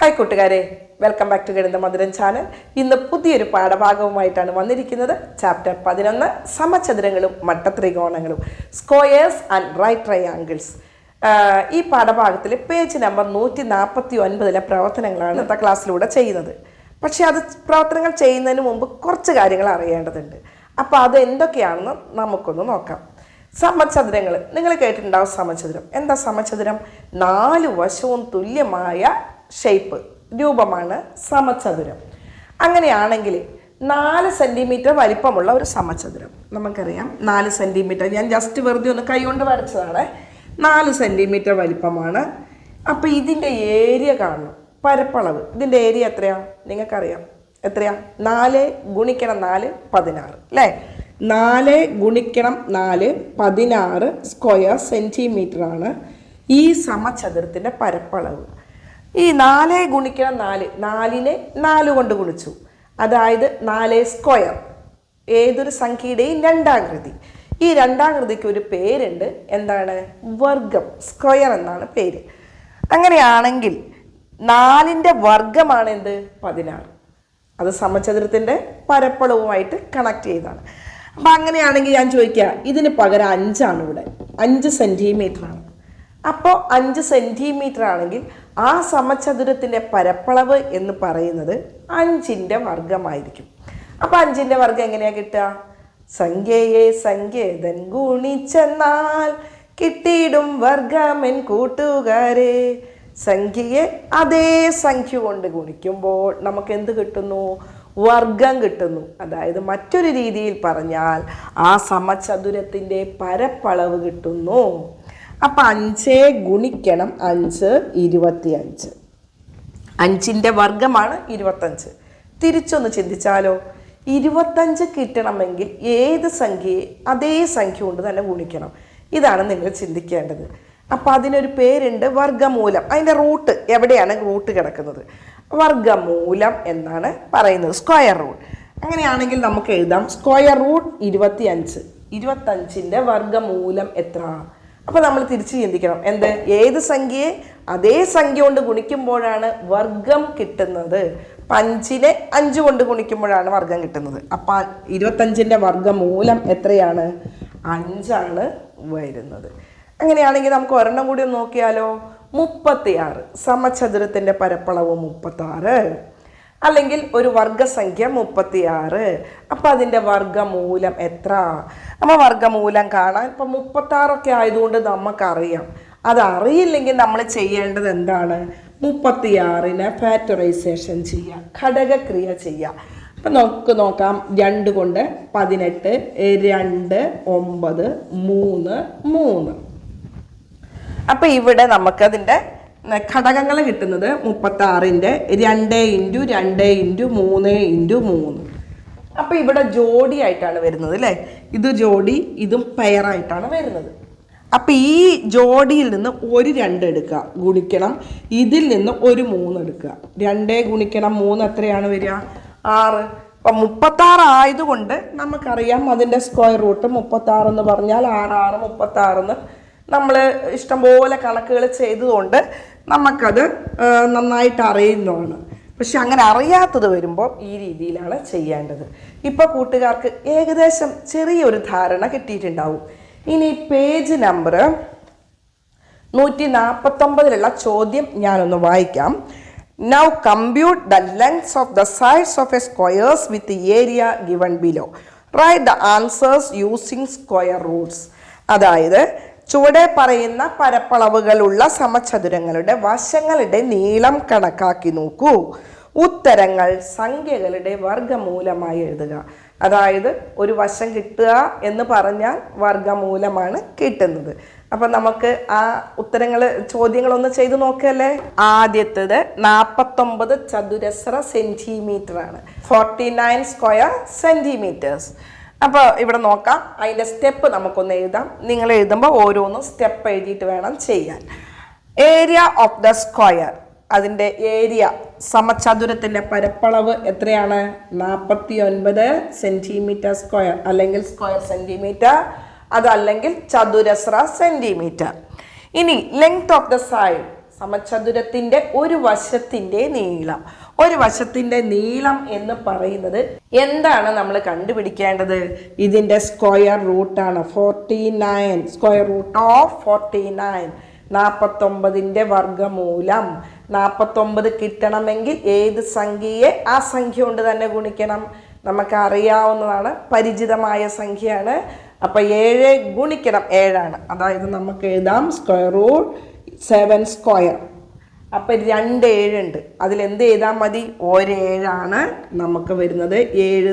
Hi കൂട്ടുകാരെ. Welcome back to ഗണിത മധുരൻ channel ഇന്ന് പുതിയൊരു പാഠഭാഗവുമായിട്ടാണ് വന്നിരിക്കുന്നത്. ചാപ്റ്റർ പതിനൊന്ന് സമചതുരങ്ങളും മട്ടത്രികോണങ്ങളും സ്ക്വയേഴ്സ് ആൻഡ് റൈറ്റ് ട്രയാങ്കിൾസ് ഈ പാഠഭാഗത്തിൽ പേജ് നമ്പർ നൂറ്റി നാൽപ്പത്തി ഒൻപതിലെ പ്രവർത്തനങ്ങളാണ് ഇന്നത്തെ ക്ലാസ്സിലൂടെ ചെയ്യുന്നത്. പക്ഷേ അത് പ്രവർത്തനങ്ങൾ ചെയ്യുന്നതിന് മുമ്പ് കുറച്ച് കാര്യങ്ങൾ അറിയേണ്ടതുണ്ട്. അപ്പോൾ അത് എന്തൊക്കെയാണെന്ന് നമുക്കൊന്ന് നോക്കാം. സമചതുരങ്ങൾ. നിങ്ങൾ കേട്ടിട്ടുണ്ടാവും സമചതുരം. എന്താ സമചതുരം? നാല് വശവും തുല്യമായ ഷേപ്പ് രൂപമാണ് സമചതുരം. അങ്ങനെയാണെങ്കിൽ നാല് സെന്റിമീറ്റർ വലിപ്പമുള്ള ഒരു സമചതുരം. നമുക്കറിയാം നാല് സെന്റിമീറ്റർ ഞാൻ ജസ്റ്റ് വെറുതെ ഒന്ന് കൈകൊണ്ട് വരച്ചതാണ്. നാല് സെന്റിമീറ്റർ വലിപ്പമാണ്. അപ്പോൾ ഇതിന്റെ ഏരിയ കാണണം. പരപ്പളവ്. ഇതിന്റെ ഏരിയ എത്രയാണ് നിങ്ങൾക്കറിയാം. എത്രയാണ് നാല് ഗുണിക്കണം നാല് പതിനാറ്. അല്ലേ? നാല് ഗുണിക്കണം നാല് പതിനാറ് സ്ക്വയർ സെന്റിമീറ്റർ ആണ് ഈ സമചതുരത്തിന്റെ പരപ്പളവ്. ഈ നാല് ഗുണിക്കണം നാല് നാലിനെ നാല് കൊണ്ട് ഗുണിച്ചു. അതായത് നാല് സ്ക്വയർ. ഏതൊരു സംഖ്യയുടെയും രണ്ടാകൃതി ഈ രണ്ടാകൃതിക്ക് ഒരു പേരുണ്ട്. എന്താണ്? വർഗം. സ്ക്വയർ എന്നാണ് പേര്. അങ്ങനെയാണെങ്കിൽ നാലിന്റെ വർഗമാണ് എന്ത്? പതിനാറ്. അത് സമചതുരത്തിന്റെ പരപ്പളവുമായിട്ട് കണക്ട് ചെയ്താണ് അപ്പം അങ്ങനെയാണെങ്കിൽ ഞാൻ ചോദിക്കുക ഇതിന് പകരം അഞ്ചാണ് ഇവിടെ. അഞ്ച് സെന്റിമീറ്ററാണ് അപ്പോൾ അഞ്ച് സെന്റിമീറ്റർ ആണെങ്കിൽ ആ സമചതുരത്തിന്റെ പരപ്പളവ് എന്ന് പറയുന്നത് അഞ്ചിന്റെ വർഗമായിരിക്കും അപ്പോൾ അഞ്ചിന്റെ വർഗം എങ്ങനെയാണ് കിട്ടുക? സംഖ്യയെ സംഖ്യേതൻ ഗുണിച്ചെന്നാൽ കിട്ടിയിടും വർഗമെൻ കൂട്ടുകാരെ. സംഖ്യയെ അതേ സംഖ്യ കൊണ്ട് ഗുണിക്കുമ്പോൾ നമുക്ക് എന്ത് കിട്ടുന്നു? വർഗം കിട്ടുന്നു. അതായത് മറ്റൊരു രീതിയിൽ പറഞ്ഞാൽ ആ സമചതുരത്തിന്റെ പരപ്പളവ് കിട്ടുന്നു. അപ്പം അഞ്ചേ ഗുണിക്കണം അഞ്ച് ഇരുപത്തി അഞ്ച് അഞ്ചിന്റെ വർഗമാണ് ഇരുപത്തഞ്ച്. തിരിച്ചൊന്ന് ചിന്തിച്ചാലോ? ഇരുപത്തഞ്ച് കിട്ടണമെങ്കിൽ ഏത് സംഖ്യയെ അതേ സംഖ്യ കൊണ്ട് തന്നെ ഗുണിക്കണം. ഇതാണ് നിങ്ങൾ ചിന്തിക്കേണ്ടത്. അപ്പോൾ അതിനൊരു പേരുണ്ട് വർഗമൂലം. അതിന്റെ റൂട്ട് എവിടെയാണ് റൂട്ട് കിടക്കുന്നത്? വർഗമൂലം എന്നാണ് പറയുന്നത്. Square root. അങ്ങനെയാണെങ്കിൽ നമുക്ക് എഴുതാം. സ്ക്വയർ റൂട്ട് ഇരുപത്തി അഞ്ച് ഇരുപത്തഞ്ചിന്റെ വർഗമൂലം എത്ര? അപ്പോൾ നമ്മൾ തിരിച്ച് ചിന്തിക്കണം. എന്ത്? ഏത് സംഖ്യയെ? അതേ സംഖ്യ കൊണ്ട് ഗുണിക്കുമ്പോഴാണ് വർഗം കിട്ടുന്നത്. പഞ്ചിനെ അഞ്ച് കൊണ്ട് ഗുണിക്കുമ്പോഴാണ് വർഗം കിട്ടുന്നത്. അപ്പം ഇരുപത്തഞ്ചിന്റെ വർഗമൂലം എത്രയാണ്? അഞ്ചാണ് വരുന്നത്. അങ്ങനെയാണെങ്കിൽ നമുക്ക് ഒരെണ്ണം കൂടി ഒന്ന് നോക്കിയാലോ? മുപ്പത്തിയാറ്. സമചതുരത്തിന്റെ പരപ്പളവ് മുപ്പത്താറ്. അല്ലെങ്കിൽ ഒരു വർഗസംഖ്യ മുപ്പത്തിയാറ്. അപ്പം അതിന്റെ വർഗമൂലം എത്ര? അപ്പോൾ വർഗമൂലം കാണാൻ ഇപ്പം മുപ്പത്താറൊക്കെ ആയതുകൊണ്ട് നമുക്കറിയാം അതറിയില്ലെങ്കിൽ നമ്മൾ ചെയ്യേണ്ടത് എന്താണ്? മുപ്പത്തിയാറിന് ഫാക്ടറൈസേഷൻ ചെയ്യുക ഘടകക്രിയ ചെയ്യുക. അപ്പം നമുക്ക് നോക്കാം രണ്ട് കൊണ്ട് പതിനെട്ട് രണ്ട് ഒമ്പത് മൂന്ന് മൂന്ന്. അപ്പം ഇവിടെ നമുക്കതിന്റെ ഘടകങ്ങൾ കിട്ടുന്നത് മുപ്പത്തി ആറിന്റെ രണ്ട് ഇന്റു രണ്ട് ഇന്റു മൂന്ന് ഇന്റു മൂന്ന്. അപ്പോൾ ഇവിടെ ജോഡി ആയിട്ടാണ് വരുന്നത് അല്ലേ? ഇത് ജോഡി ഇതും പെയറായിട്ടാണ് വരുന്നത്. അപ്പം ഈ ജോഡിയിൽ നിന്ന് ഒരു രണ്ട് എടുക്കുക ഗുണിക്കണം. ഇതിൽ നിന്ന് ഒരു മൂന്ന് എടുക്കുക. രണ്ട് ഗുണിക്കണം മൂന്ന് എത്രയാണ് വരിക? ആറ്. അപ്പം മുപ്പത്താറ് ആയതുകൊണ്ട് നമുക്കറിയാം അതിന്റെ സ്ക്വയർ റൂട്ട് മുപ്പത്താറ് എന്ന് പറഞ്ഞാൽ ആറ് ആറ് മുപ്പത്താറെന്ന് നമ്മൾ ഇഷ്ടംപോലെ കണക്കുകൾ ചെയ്തതുകൊണ്ട് നമുക്കത് നന്നായിട്ട് അറിയുന്നതാണ്. പക്ഷെ അങ്ങനെ അറിയാത്തത് വരുമ്പോൾ ഈ രീതിയിലാണ് ചെയ്യേണ്ടത്. ഇപ്പോൾ കൂട്ടുകാർക്ക് ഏകദേശം ചെറിയൊരു ധാരണ കിട്ടിയിട്ടുണ്ടാവും. ഇനി പേജ് നമ്പർ നൂറ്റി നാൽപ്പത്തൊമ്പതിലുള്ള ചോദ്യം ഞാനൊന്ന് വായിക്കാം. Now compute the lengths of the sides of a squares with area given below write the answers using square roots അതായത് ചുവടെ പറയുന്ന പരപ്പളവുകളുള്ള സമചതുരങ്ങളുടെ വശങ്ങളുടെ നീളം കണക്കാക്കി നോക്കൂ. ഉത്തരങ്ങൾ സംഖ്യകളുടെ വർഗമൂലമായി എഴുതുക. അതായത് ഒരു വശം കിട്ടുക എന്ന് പറഞ്ഞാൽ വർഗമൂലമാണ് കിട്ടുന്നത്. അപ്പം നമുക്ക് ആ ഉത്തരങ്ങൾ ചോദ്യങ്ങളൊന്ന് ചെയ്തു നോക്കല്ലേ? ആദ്യത്തേത് നാൽപ്പത്തൊമ്പത് ചതുരശ്ര സെന്റിമീറ്റർ ആണ്. ഫോർട്ടി നയൻ സ്ക്വയർ സെന്റിമീറ്റേഴ്സ് അപ്പോൾ ഇവിടെ നോക്കാം. അതിന്റെ സ്റ്റെപ്പ് നമുക്കൊന്ന് എഴുതാം. നിങ്ങൾ എഴുതുമ്പോൾ ഓരോന്നും സ്റ്റെപ്പ് എഴുതിയിട്ട് വേണം ചെയ്യാൻ. ഏരിയ ഓഫ് ദ സ്ക്വയർ അതിന്റെ ഏരിയ സമചതുരത്തിന്റെ പരപ്പളവ് എത്രയാണ്? നാൽപ്പത്തി ഒൻപത് സെന്റിമീറ്റർ സ്ക്വയർ അല്ലെങ്കിൽ സ്ക്വയർ സെന്റിമീറ്റർ അതല്ലെങ്കിൽ ചതുരശ്ര സെന്റിമീറ്റർ ഇനി ലെങ്ത് ഓഫ് ദ സൈഡ് സമചതുരത്തിന്റെ ഒരു വശത്തിന്റെ നീളം. ഒരു വശത്തിന്റെ നീളം എന്ന് പറയുന്നത് എന്താണ് നമ്മൾ കണ്ടുപിടിക്കേണ്ടത്? ഇതിന്റെ സ്ക്വയർ റൂട്ടാണ് forty nine. Square root of forty nine. നാൽപ്പത്തൊമ്പതിന്റെ വർഗമൂലം നാൽപ്പത്തൊമ്പത് കിട്ടണമെങ്കിൽ ഏത് സംഖ്യയെ ആ സംഖ്യ കൊണ്ട് തന്നെ ഗുണിക്കണം? നമുക്ക് അറിയാവുന്നതാണ് പരിചിതമായ സംഖ്യയാണ്. അപ്പം ഏഴ് ഗുണിക്കണം. ഏഴാണ്. അതായത് നമുക്ക് എഴുതാം. Square root seven square. അപ്പം രണ്ട് ഏഴുണ്ട്. അതിലെന്ത് ചെയ്താൽ മതി? ഒരേഴാണ് നമുക്ക് വരുന്നത്. ഏഴ്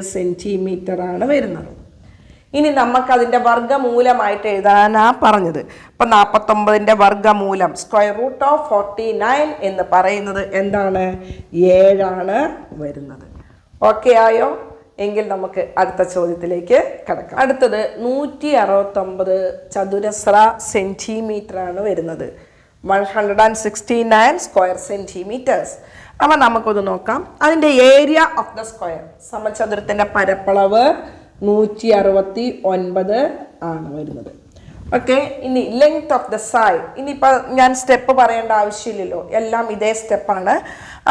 ആണ് വരുന്നത്. ഇനി നമുക്കതിന്റെ വർഗമൂലമായിട്ട് എഴുതാനാ പറഞ്ഞത്. അപ്പം നാൽപ്പത്തൊമ്പതിന്റെ വർഗമൂലം square root of forty nine എന്ന് പറയുന്നത് എന്താണ്? ഏഴാണ് വരുന്നത്. ഓക്കെ ആയോ? എങ്കിൽ നമുക്ക് അടുത്ത ചോദ്യത്തിലേക്ക് കിടക്കാം. അടുത്തത് നൂറ്റി അറുപത്തൊമ്പത് ചതുരശ്ര സെന്റിമീറ്ററാണ് വരുന്നത്. One hundred and sixty nine square centimetres അപ്പം നമുക്കൊന്ന് നോക്കാം. അതിന്റെ ഏരിയ ഓഫ് ദ സ്ക്വയർ സമചതുരത്തിന്റെ പരപ്പളവ് നൂറ്റി അറുപത്തി ഒൻപത് ആണ് വരുന്നത്. ഓക്കെ ഇനി ലെങ്ത് ഓഫ് ദ സൈഡ് ഇനിയിപ്പോൾ ഞാൻ സ്റ്റെപ്പ് പറയേണ്ട ആവശ്യമില്ലല്ലോ. എല്ലാം ഇതേ സ്റ്റെപ്പാണ്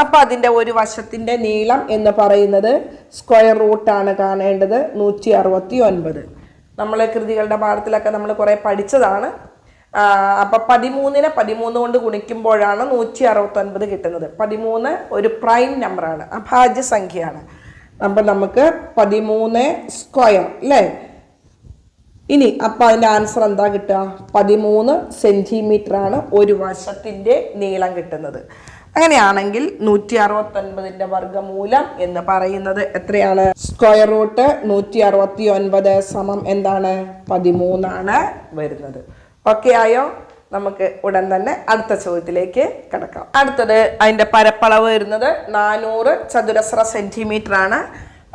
അപ്പോൾ അതിന്റെ ഒരു വശത്തിന്റെ നീളം എന്ന് പറയുന്നത് സ്ക്വയർ റൂട്ടാണ് കാണേണ്ടത് നൂറ്റി അറുപത്തി ഒൻപത് നമ്മൾ കൃതികളുടെ പാഠത്തിലൊക്കെ നമ്മൾ കുറേ പഠിച്ചതാണ്. അപ്പം പതിമൂന്നിനെ പതിമൂന്ന് കൊണ്ട് ഗുണിക്കുമ്പോഴാണ് നൂറ്റി അറുപത്തൊൻപത് കിട്ടുന്നത്. പതിമൂന്ന് ഒരു പ്രൈം നമ്പറാണ് അഭാജ്യ സംഖ്യയാണ്. അപ്പം നമുക്ക് പതിമൂന്ന് സ്ക്വയർ അല്ലേ? ഇനി അപ്പം അതിന്റെ ആൻസർ എന്താ കിട്ടുക? പതിമൂന്ന് സെന്റിമീറ്ററാണ് ഒരു വശത്തിന്റെ നീളം കിട്ടുന്നത്. അങ്ങനെയാണെങ്കിൽ നൂറ്റി അറുപത്തൊൻപതിന്റെ വർഗമൂലം എന്ന് പറയുന്നത് എത്രയാണ്? സ്ക്വയർ റൂട്ട് നൂറ്റി അറുപത്തി ഒൻപത് സമം എന്താണ്? പതിമൂന്നാണ് വരുന്നത്. ഓക്കെ ആയോ? നമുക്ക് ഉടൻ തന്നെ അടുത്ത ചോദ്യത്തിലേക്ക് കിടക്കാം. അടുത്തത് അതിന്റെ പരപ്പളവ് വരുന്നത് നാനൂറ് ചതുരശ്ര സെന്റിമീറ്റർ ആണ്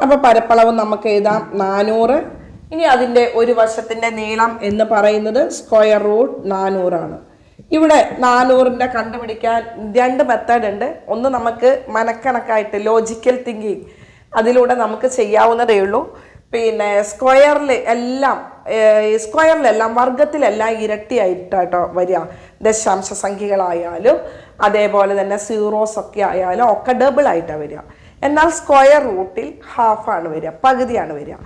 അപ്പോൾ പരപ്പളവ് നമുക്ക് എഴുതാം നാനൂറ്. ഇനി അതിന്റെ ഒരു വശത്തിന്റെ നീളം എന്ന് പറയുന്നത് സ്ക്വയർ റൂട്ട് നാനൂറാണ്. ഇവിടെ നാനൂറിന്റെ കണ്ടുപിടിക്കാൻ രണ്ട് മെത്തേഡ് ഉണ്ട്. ഒന്ന് നമുക്ക് മനക്കണക്കായിട്ട് ലോജിക്കൽ തിങ്കിങ് അതിലൂടെ നമുക്ക് ചെയ്യാവുന്നതേ ഉള്ളൂ. പിന്നെ സ്ക്വയറിൽ എല്ലാം സ്ക്വയറിലെല്ലാം വർഗത്തിലെല്ലാം ഇരട്ടിയായിട്ടാട്ടോ വരിക. ദശാംശ സംഖ്യകളായാലും അതേപോലെ തന്നെ സീറോസ് ഒക്കെ ആയാലും ഒക്കെ ഡബിൾ ആയിട്ടാണ് വരിക. എന്നാൽ സ്ക്വയർ റൂട്ടിൽ ഹാഫാണ് വരിക പകുതിയാണ് വരിക.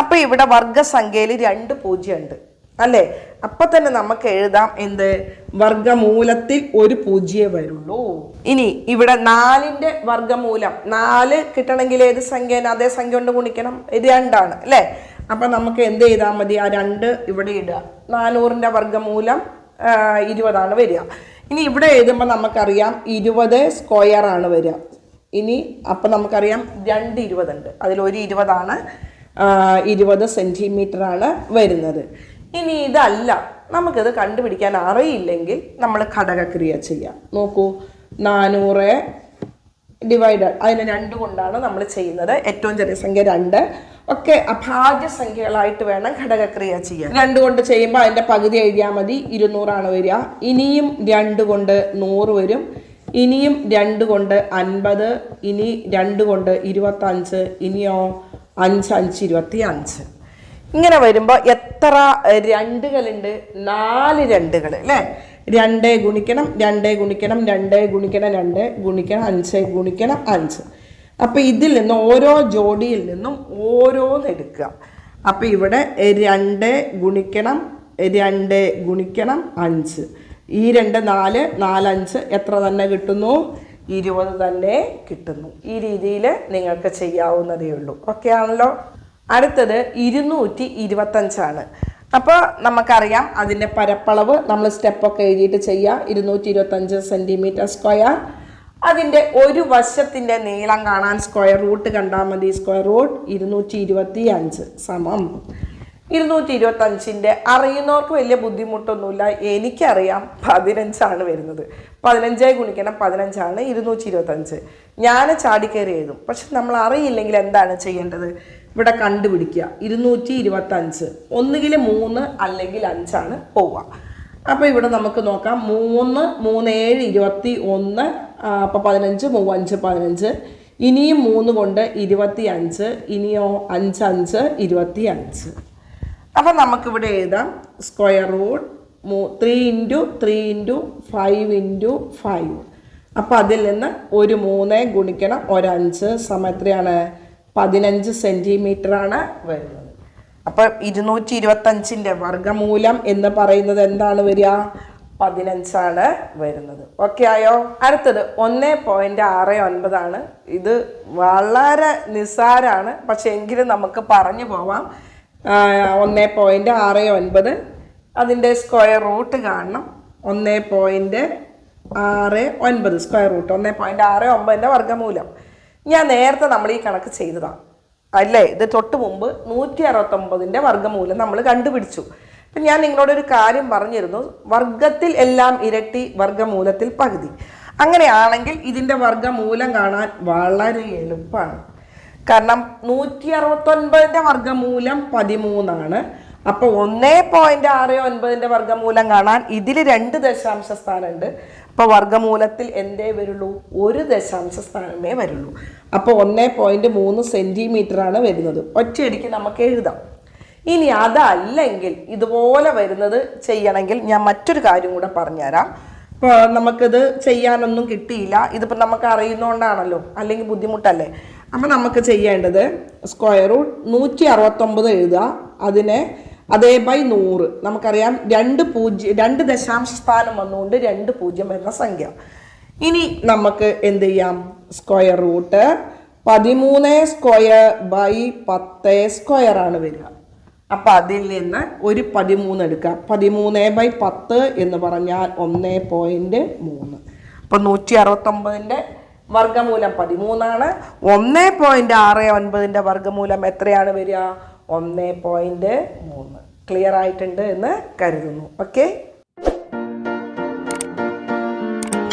അപ്പോൾ ഇവിടെ വർഗസംഖ്യയിൽ രണ്ട് പൂജ്യം ഉണ്ട് അല്ലേ? അപ്പൊ തന്നെ നമുക്ക് എഴുതാം എന്ത്? വർഗമൂലത്തിൽ ഒരു പൂജ്യേ വരുള്ളൂ. ഇനി ഇവിടെ നാലിന്റെ വർഗമൂലം നാല് കിട്ടണമെങ്കിൽ ഏത് സംഖ്യ അതേ സംഖ്യ കൊണ്ട് ഗുണിക്കണം. ഇത് രണ്ടാണ് അല്ലേ? അപ്പൊ നമുക്ക് എന്ത് ചെയ്താൽ മതി? ആ രണ്ട് ഇവിടെ ഇടുക. നാനൂറിന്റെ വർഗമൂലം ഇരുപതാണ് വരിക. ഇനി ഇവിടെ എഴുതുമ്പോൾ നമുക്കറിയാം ഇരുപത് സ്ക്വയർ ആണ് വരിക. ഇനി അപ്പം നമുക്കറിയാം രണ്ട് ഇരുപതുണ്ട്. അതിലൊരു ഇരുപതാണ് ഇരുപത് സെന്റിമീറ്റർ ആണ് വരുന്നത്. ഇനി ഇതല്ല. നമുക്കിത് കണ്ടുപിടിക്കാൻ അറിയില്ലെങ്കിൽ നമ്മൾ ഘടകക്രിയ ചെയ്യാം. നോക്കൂ നാനൂറ് ഡിവൈഡ് അതിന് രണ്ട് കൊണ്ടാണ് നമ്മൾ ചെയ്യുന്നത്. ഏറ്റവും ചെറിയ സംഖ്യ രണ്ട്. ഒക്കെ അഭാജ്യ സംഖ്യകളായിട്ട് വേണം ഘടകക്രിയ ചെയ്യാൻ. രണ്ട് കൊണ്ട് ചെയ്യുമ്പോൾ അതിന്റെ പകുതി എഴുതിയാൽ മതി. ഇരുന്നൂറാണ് വരിക. ഇനിയും രണ്ട് കൊണ്ട് നൂറ് വരും. ഇനിയും രണ്ട് കൊണ്ട് അൻപത്. ഇനി രണ്ട് കൊണ്ട് ഇരുപത്തഞ്ച്. ഇനിയോ അഞ്ച് അഞ്ച് ഇരുപത്തി അഞ്ച്. ഇങ്ങനെ വരുമ്പോൾ എത്ര രണ്ടുകളുണ്ട്? നാല് രണ്ടുകൾ അല്ലേ? രണ്ട് ഗുണിക്കണം രണ്ട് ഗുണിക്കണം രണ്ട് ഗുണിക്കണം രണ്ട് ഗുണിക്കണം അഞ്ച് ഗുണിക്കണം അഞ്ച്. അപ്പോൾ ഇതിൽ നിന്ന് ഓരോ ജോഡിയിൽ നിന്നും ഓരോന്ന് എടുക്കുക. അപ്പോൾ ഇവിടെ രണ്ട് ഗുണിക്കണം രണ്ട് ഗുണിക്കണം അഞ്ച്. ഈ രണ്ട് നാല് നാലഞ്ച് എത്ര തന്നെ കിട്ടുന്നു? ഇരുപത് തന്നെ കിട്ടുന്നു. ഈ രീതിയിൽ നിങ്ങൾക്ക് ചെയ്യാവുന്നതേ ഉള്ളൂ. ഓക്കെ ആണല്ലോ? അടുത്തത് ഇരുന്നൂറ്റി ഇരുപത്തഞ്ചാണ് അപ്പോൾ നമുക്കറിയാം അതിന്റെ പരപ്പളവ് നമ്മൾ സ്റ്റെപ്പൊക്കെ എഴുതിയിട്ട് ചെയ്യുക ഇരുന്നൂറ്റി ഇരുപത്തഞ്ച് സെന്റിമീറ്റർ സ്ക്വയർ. അതിന്റെ ഒരു വശത്തിന്റെ നീളം കാണാൻ സ്ക്വയർ റൂട്ട് കണ്ടാൽ മതി. സ്ക്വയർ റൂട്ട് ഇരുന്നൂറ്റി ഇരുപത്തി അഞ്ച് സമം. ഇരുന്നൂറ്റി ഇരുപത്തഞ്ചിന്റെ അറിയുന്നവർക്ക് വലിയ ബുദ്ധിമുട്ടൊന്നുമില്ല. എനിക്കറിയാം പതിനഞ്ചാണ് വരുന്നത്. പതിനഞ്ചായി ഗുണിക്കണം പതിനഞ്ചാണ് ഇരുന്നൂറ്റി ഇരുപത്തഞ്ച് ഞാൻ ചാടിക്കയറി എഴുതും. പക്ഷെ നമ്മൾ അറിയില്ലെങ്കിൽ എന്താണ് ചെയ്യേണ്ടത്? ഇവിടെ കണ്ടുപിടിക്കുക. ഇരുന്നൂറ്റി ഇരുപത്തഞ്ച് ഒന്നുകിൽ മൂന്ന് അല്ലെങ്കിൽ അഞ്ചാണ് പോവുക. അപ്പോൾ ഇവിടെ നമുക്ക് നോക്കാം. മൂന്ന് മൂന്ന് ഏഴ് ഇരുപത്തി ഒന്ന് അപ്പോൾ പതിനഞ്ച് മൂവഞ്ച് പതിനഞ്ച്. ഇനിയും മൂന്ന് കൊണ്ട് ഇരുപത്തി അഞ്ച് ഇനിയോ അഞ്ച് അഞ്ച് ഇരുപത്തി അഞ്ച് അപ്പോൾ നമുക്കിവിടെ എഴുതാം. Square root three into three into five into five. അപ്പോൾ അതിൽ നിന്ന് ഒരു മൂന്ന് ഗുണിക്കണം. ഒരഞ്ച്. സമയം എത്രയാണ്? പതിനഞ്ച് സെന്റിമീറ്ററാണ് വരുന്നത്. അപ്പോൾ ഇരുന്നൂറ്റി ഇരുപത്തഞ്ചിന്റെ വർഗമൂലം എന്ന് പറയുന്നത് എന്താണ് വരിക? പതിനഞ്ചാണ് വരുന്നത്. ഓക്കെ ആയോ? അടുത്തത് ഒന്ന് പോയിന്റ് ആറ് ഒൻപതാണ് ഇത് വളരെ നിസ്സാരാണ്. പക്ഷേ എങ്കിലും നമുക്ക് പറഞ്ഞു പോവാം. ഒന്ന് പോയിന്റ് ആറ് ഒൻപത്. അതിന്റെ സ്ക്വയർ റൂട്ട് കാണണം. ഒന്ന് പോയിന്റ് ആറ് ഒൻപത് സ്ക്വയർ റൂട്ട് ഒന്ന് പോയിന്റ് ആറ് ഒമ്പതിന്റെ വർഗമൂലം. ഞാൻ നേരത്തെ നമ്മൾ ഈ കണക്ക് ചെയ്തതാണ് അല്ലേ? ഇത് തൊട്ട് മുമ്പ് നൂറ്റി അറുപത്തൊമ്പതിന്റെ വർഗമൂലം നമ്മൾ കണ്ടുപിടിച്ചു. അപ്പം ഞാൻ നിങ്ങളോട് ഒരു കാര്യം പറഞ്ഞിരുന്നു. വർഗത്തിൽ എല്ലാം ഇരട്ടി വർഗമൂലത്തിൽ പകുതി. അങ്ങനെയാണെങ്കിൽ ഇതിന്റെ വർഗമൂലം കാണാൻ വളരെ എളുപ്പമാണ്. കാരണം നൂറ്റി അറുപത്തൊൻപതിന്റെ വർഗമൂലം പതിമൂന്നാണ്. അപ്പോൾ ഒന്നേ പോയിന്റ് ആറ് ഒൻപതിന്റെ വർഗമൂലം കാണാൻ ഇതിൽ രണ്ട് ദശാംശ സ്ഥാനമുണ്ട്. അപ്പോൾ വർഗമൂലത്തിൽ എന്തേ വരുള്ളൂ? ഒരു ദശാംശ സ്ഥാനമേ വരുള്ളൂ. അപ്പോൾ ഒന്നേ പോയിന്റ് മൂന്ന് സെന്റിമീറ്റർ ആണ് വരുന്നത്. ഒറ്റയടിക്ക് നമുക്ക് എഴുതാം. ഇനി അതല്ലെങ്കിൽ ഇതുപോലെ വരുന്നത് ചെയ്യണമെങ്കിൽ ഞാൻ മറ്റൊരു കാര്യം കൂടെ പറഞ്ഞുതരാം. ഇപ്പോൾ നമുക്കിത് ചെയ്യാനൊന്നും കിട്ടിയില്ല. ഇതിപ്പോൾ നമുക്ക് അറിയുന്നതുകൊണ്ടാണല്ലോ അല്ലെങ്കിൽ ബുദ്ധിമുട്ടല്ലേ? അപ്പം നമുക്ക് ചെയ്യേണ്ടത് സ്ക്വയർ റൂട്ട് നൂറ്റി അറുപത്തൊമ്പത് എഴുതുക. അതിനെ അതേ ബൈ നൂറ്. നമുക്കറിയാം രണ്ട് പൂജ്യം രണ്ട് ദശാംശ സ്ഥാനം വന്നുകൊണ്ട് രണ്ട് പൂജ്യം എന്ന സംഖ്യ. ഇനി നമുക്ക് എന്ത് ചെയ്യാം? സ്ക്വയർ റൂട്ട് പതിമൂന്ന് സ്ക്വയർ ബൈ പത്ത് സ്ക്വയർ ആണ് വരിക. അപ്പം അതിൽ നിന്ന് ഒരു പതിമൂന്ന് എടുക്കാം. പതിമൂന്ന് ബൈ പത്ത് എന്ന് പറഞ്ഞാൽ ഒന്ന് പോയിന്റ് മൂന്ന്. അപ്പം നൂറ്റി അറുപത്തൊമ്പതിന്റെ വർഗമൂലം പതിമൂന്നാണ്. ഒന്ന് പോയിന്റ് ആറ് ഒൻപതിന്റെ വർഗമൂലം എത്രയാണ് വരിക? ഒന്ന് പോയിന്റ് മൂന്ന്. ക്ലിയർ ആയിട്ടുണ്ട് എന്ന് കരുതുന്നു. ഓക്കെ?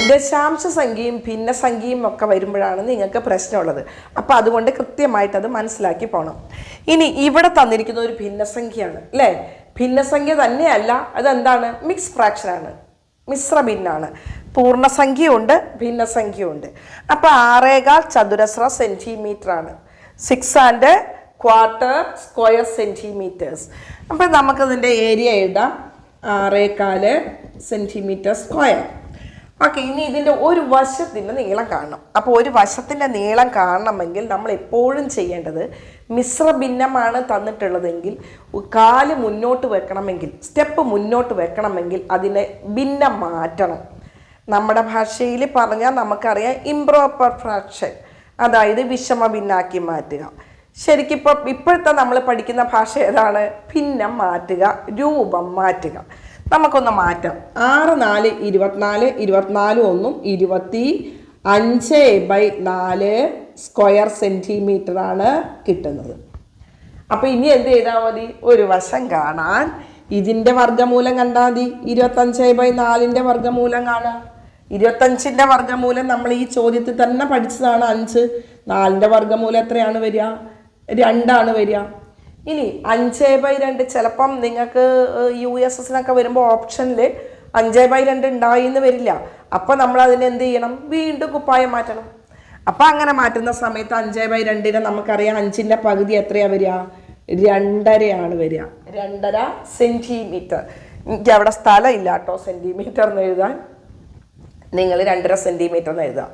ദശാംശ സംഖ്യയും ഭിന്ന സംഖ്യയും ഒക്കെ വരുമ്പോഴാണ് നിങ്ങൾക്ക് പ്രശ്നമുള്ളത്. അപ്പോൾ അതുകൊണ്ട് കൃത്യമായിട്ട് അത് മനസ്സിലാക്കി പോകണം ഇനി ഇവിടെ തന്നിരിക്കുന്ന ഒരു ഭിന്നസംഖ്യയാണ് അല്ലേ? ഭിന്നസംഖ്യ തന്നെയല്ല അതെന്താണ്? മിക്സ് ഫ്രാക്ഷൻ ആണ്. മിശ്ര ഭിന്നാണ് പൂർണസംഖ്യയുണ്ട് ഭിന്നസംഖ്യയുണ്ട് അപ്പോൾ ആറേകാൽ ചതുരശ്ര സെന്റിമീറ്റർ ആണ്. Six and quarter square centimetres അപ്പോൾ നമുക്കതിന്റെ ഏരിയ എഴുതാം. ആറേക്കാൽ സെന്റിമീറ്റർ സ്ക്വയർ ഓക്കെ ഇനി ഇതിന്റെ ഒരു വശത്തിന്റെ നീളം കാണണം. അപ്പോൾ ഒരു വശത്തിന്റെ നീളം കാണണമെങ്കിൽ നമ്മൾ എപ്പോഴും ചെയ്യേണ്ടത് മിശ്ര ഭിന്നമാണ് തന്നിട്ടുള്ളതെങ്കിൽ കാൽ മുന്നോട്ട് വെക്കണമെങ്കിൽ സ്റ്റെപ്പ് മുന്നോട്ട് വെക്കണമെങ്കിൽ അതിനെ ഭിന്നം മാറ്റണം. നമ്മുടെ ഭാഷയിൽ പറഞ്ഞാൽ നമുക്കറിയാം ഇംപ്രോപ്പർ ഫ്രാക്ഷൻ അതായത് വിഷമ ഭിന്നാക്കി മാറ്റുക. ശരിക്കും ഇപ്പം ഇപ്പോഴത്തെ നമ്മൾ പഠിക്കുന്ന ഭാഷ ഏതാണ്? ഭിന്നം മാറ്റുക രൂപം മാറ്റുക. നമുക്കൊന്ന് മാറ്റാം. ആറ് നാല് ഇരുപത്തിനാല് ഇരുപത്തിനാല് ഒന്നും ഇരുപത്തി അഞ്ച് ബൈ നാല് സ്ക്വയർ സെന്റിമീറ്റർ ആണ് കിട്ടുന്നത്. അപ്പോൾ ഇനി എന്ത് ചെയ്താൽ മതി? ഒരു വശം കാണാൻ. ഇതിന്റെ വർഗമൂലം കണ്ടാൽ മതി. ഇരുപത്തഞ്ച് ബൈ നാലിന്റെ വർഗമൂലം കാണാം. ഇരുപത്തഞ്ചിന്റെ വർഗമൂലം നമ്മൾ ഈ ചോദ്യത്തിൽ തന്നെ പഠിച്ചതാണ് അഞ്ച്. നാലിന്റെ വർഗമൂലം എത്രയാണ് വരിക? രണ്ടാണ് വരിക. ഇനി അഞ്ച് ബൈ രണ്ട് ചിലപ്പം നിങ്ങൾക്ക് യു എസ് എസിനൊക്കെ വരുമ്പോൾ ഓപ്ഷനിൽ അഞ്ച് ബൈ രണ്ട് ഉണ്ടായി എന്ന് വരില്ല. അപ്പം നമ്മൾ അതിനെ എന്ത് ചെയ്യണം? വീണ്ടും കുപ്പായം മാറ്റണം. അപ്പം അങ്ങനെ മാറ്റുന്ന സമയത്ത് അഞ്ച് ബൈ രണ്ടിന് നമുക്കറിയാം അഞ്ചിന്റെ പകുതി എത്രയാണ് വരിക? രണ്ടരയാണ് വരിക. രണ്ടര സെന്റിമീറ്റർ എനിക്ക് അവിടെ സ്ഥലമില്ല കേട്ടോ സെന്റിമീറ്റർ എന്ന് എഴുതാൻ. നിങ്ങൾ രണ്ടര സെന്റിമീറ്റർ എന്ന് എഴുതുക.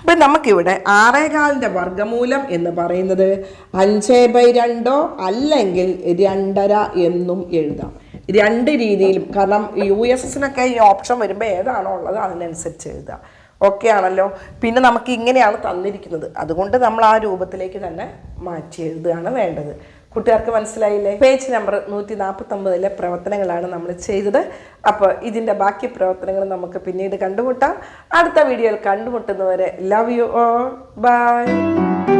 അപ്പം നമുക്കിവിടെ ആറേകാലിന്റെ വർഗമൂലം എന്ന് പറയുന്നത് അഞ്ച് ബൈ രണ്ടോ അല്ലെങ്കിൽ രണ്ടര എന്നും എഴുതാം. രണ്ട് രീതിയിലും കാരണം യു എസ് എസിനൊക്കെ ഈ ഓപ്ഷൻ വരുമ്പോൾ ഏതാണോ ഉള്ളത് അതിനനുസരിച്ച് എഴുതുക. ഓക്കെ ആണല്ലോ? പിന്നെ നമുക്ക് ഇങ്ങനെയാണ് തന്നിരിക്കുന്നത്. അതുകൊണ്ട് നമ്മൾ ആ രൂപത്തിലേക്ക് തന്നെ മാറ്റി എഴുതുകയാണ് വേണ്ടത്. കുട്ടികൾക്ക് മനസ്സിലായില്ലേ? പേജ് നമ്പർ നൂറ്റി നാൽപ്പത്തൊമ്പതിലെ പ്രവർത്തനങ്ങളാണ് നമ്മൾ ചെയ്തത്. അപ്പോൾ ഇതിന്റെ ബാക്കി പ്രവർത്തനങ്ങൾ നമുക്ക് പിന്നീട് കണ്ടുമുട്ടാം. അടുത്ത വീഡിയോയിൽ കണ്ടുമുട്ടുന്നവരെ ലവ് യു ഓ ബൈ